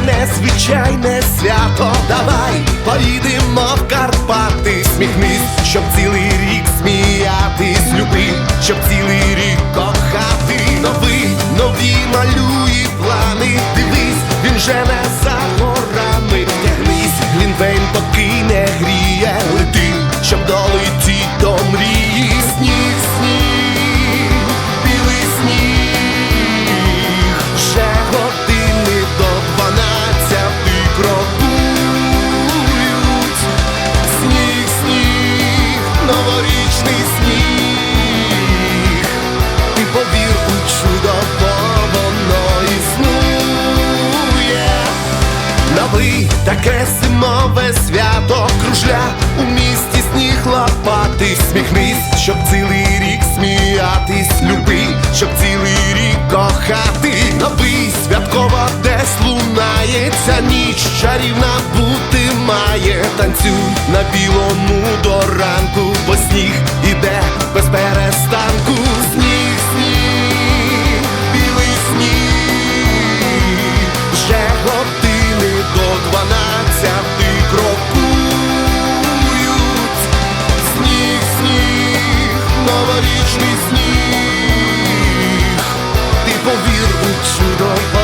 незвичайне свято. Давай поїдемо в Карпати, сміхнись, щоб цілий рік сміятись, люби, щоб цілий рік кохати. Новий, нові малює плани. Дивись, він же не таке зимове свято кружля у місті сніг лопати. Сміхнись, щоб цілий рік сміятись, люби, щоб цілий рік кохати. Новий святково десь лунається, ніч чарівна бути має. Танцюй на білому до ранку, бо сніг. Вічний сніг, ти повір у чудо.